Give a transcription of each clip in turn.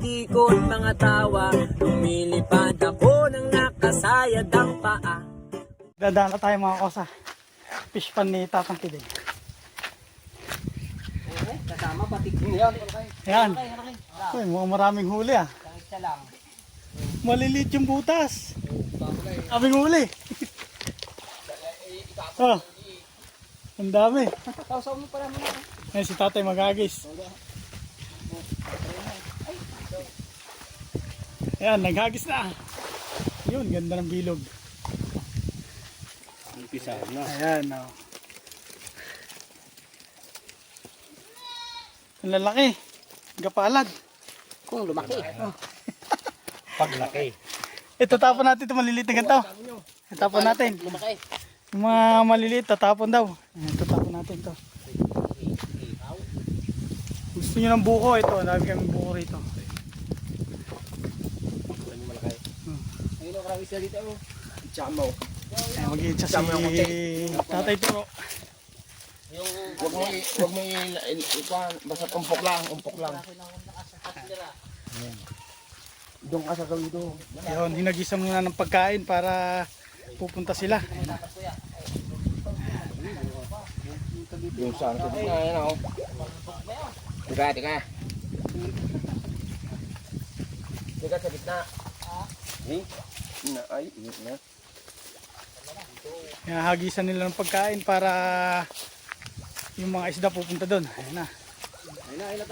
pangitikot, mga tawa Lumilipad ako ng nakasayad ang paa Dadaan na tayo mga kosa. Fish pan ni Tatang Kidig. Kasama pati yan. Ayan. Uy, mukhang maraming huli ah. Isa lang. Maliliit yung butas. Aming huli. oh. Ang dami. Kausaw mo para mo na. Ayan si tatay magagis. Ayan, naghagis na. Yun, ganda ng bilog. Umpisa na. Ayan, oh. Ang lalaki. Gapalad. Kung lumaki. Paglaki. Ito tapon natin ito maliliit na ganito. Tatapon natin. Lumaki. Yung mga maliliit, tatapon daw. Ayan, tatapon natin to. Gusto nyo ng buko ito. Dami kami buko rito. Ayun ang karami sila dito. oh. Chamo. Ayan, mag-iitsa si tatay Turo. Yung Huwag mo huwag mo ikuan, basta umpok lang, umpok lang. Doon ka sa gawin doon. Yun, hinagisa muna ng pagkain para pupunta sila. Ayan. Yung saan ko dito. Ayan ako. Tika, tika. Tika sa gitna. Eh? Na, ay, init na. Kaya hagisan nila ng pagkain para yung mga isda pupunta doon. Ayan na.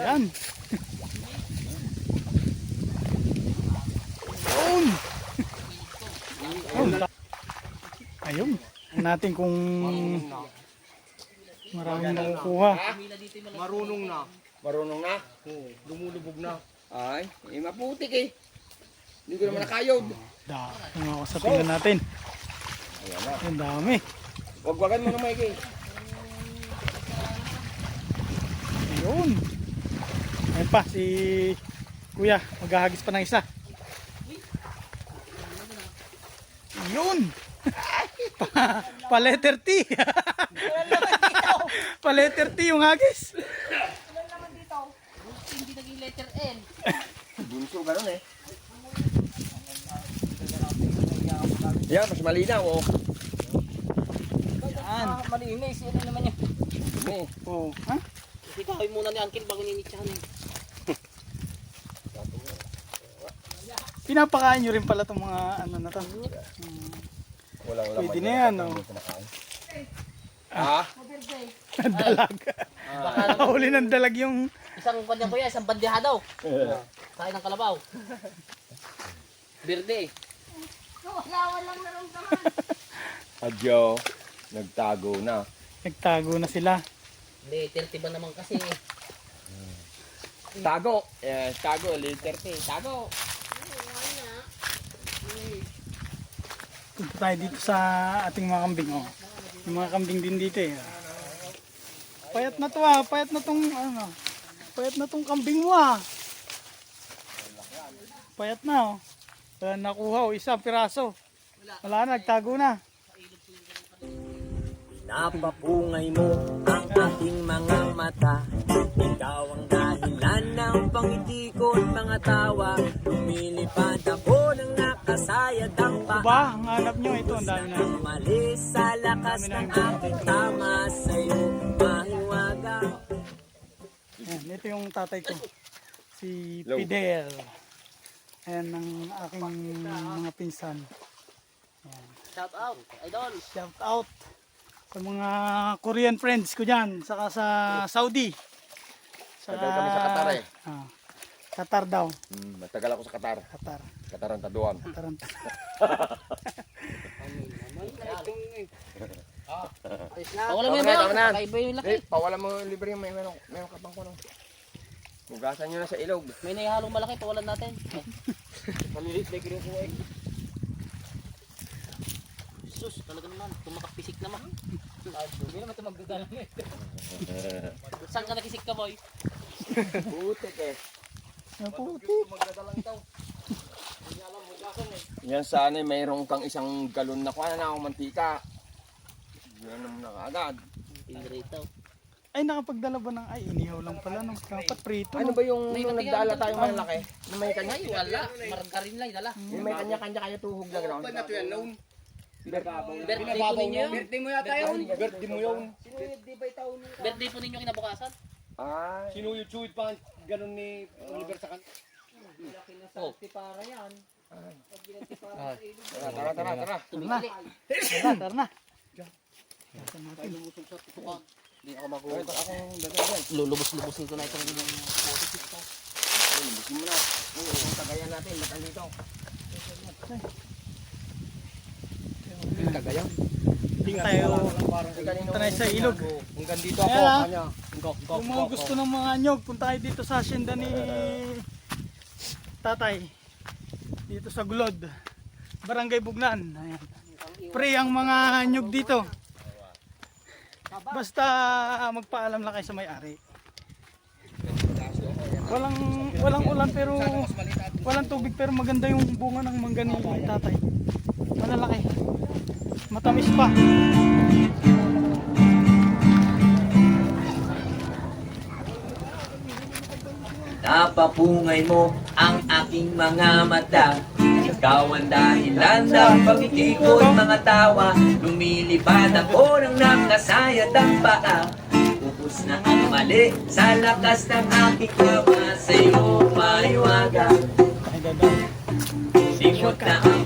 Ayan. Ayun. Ayun. Ayun. Tingnan natin kung maraming nakukuha. Marunong na. Marunong na? Oo. Lumulubog na. Ay, eh, maputik eh. Hindi ko naman nakayod. Da, mga sa tingnan natin. Ayan na. Ang dami. Wagwagan mo na Mikey. Ayun. Ayun pa si Kuya, maghahagis pa ng isa. Yun. pa, pa letter T. pa letter T yung hagis. hindi naging letter N. Bunso, ganun eh. Yan, mas malinaw oh. Yan. Ah, malinis. Yan naman yun. Dumi. Oh, ha? Ikawin muna ni Uncle bago ninitsahan eh. Pinapakain nyo rin pala itong mga ano na to. Walang laman. Pwede na yan, oh. Ah? dalag. Baka naman Nakahuli ng dalag yung isang kanya kuya, isang bandeha daw. Kain ng kalabaw. Birde. Adyo, nagtago na. nagtago na sila. Hindi, 30 ba naman kasi. Tago. Eh, tago, later T. Tago. Punta tayo dito sa ating mga kambing. Oh. Yung mga kambing din dito eh. Payat na to ah. Payat na tong ano. Payat na tong kambing mo ah. Payat na oh. Wala nakuha oh. Isang piraso. Wala na. Nagtago na. Napapungay mo ang aking mga mata Ikaw ang dahilan ng pangitikot, mga tawa Lumilipad ako ng nakasayad ang paa Ba? Ang hanap nyo ito. Ang dami na. Umalis sa lakas ng aking tama sa'yo Mahiwaga Ayan, ito yung tatay ko. Si Hello. Fidel. Ayan ang aking mga pinsan. Shout out, idol. Shout out sa mga Korean friends ko dyan. Saka sa Saudi. Tagal kami sa Qatar eh. Ah, Qatar daw. Hmm, matagal ako sa Qatar. Qatar. Qataran Taduan. Qatar. Pawala mo Tama yun, na, Bel. tama na. Kakaiba yung laki. Eh, pawalan mo yung libre yung may meron, meron ka pang kuno. Hugasan nyo na sa ilog. May naihalong malaki, pawalan natin. Malilit na kinukuha eh. Sus, talaga naman. Tumakapisik naman. Hindi naman ito magdadalang eh. Saan ka nakisik ka, boy? Putik eh. Yan po. Yan sana eh, mayroon kang isang galon na kuha na akong mantika. Yan naman na kaagad. Pinrito. Ay, nakapagdala ba ng ay, inihaw lang pala. No? Dapat prito. Ano No? ba yung May nung nagdala dala- tayong malalaki? Yung may kanya, Ay, wala. Margarin lang, dala. yung may kanya-kanya kaya tuhog na gano'n. Birthday po ninyo. Birthday mo yata yun. Birthday mo yun. Birthday po ninyo kinabukasan. Ay, Sinuyod-suyod pa ganun ni Oliver sa kan. Oh, tara, tara, tara, tara. tumikili. Tara, tara na. Hindi ako mag Ito akong dagdag yan. Lulubos-lubosin ko na itong photo shoot ko. Lubusin mo na. Oo, ang tagayan natin. Ba't andito? Tagayan? Tingin tayo. Punta na sa ilog. Hanggang dito ako. Kaya, Kanya. Kung mga gusto ng mga anyog, punta kayo dito sa asyenda ni tatay. Dito sa Gulod. Barangay Bugnan. Ayan. Free ang mga anyog dito. Basta magpaalam lang kayo sa may-ari. Walang walang ulan pero walang tubig pero maganda yung bunga ng mangga ni tatay. Malalaki. Matamis pa. Napapungay mo ang aking mga mata Ikaw ang dahilan ng pag-ikot mga tawa Lumilipad ako ng nakasayad ang paa. Upos na ang mali sa lakas ng aking kama Sa'yo maiwaga Simot na ang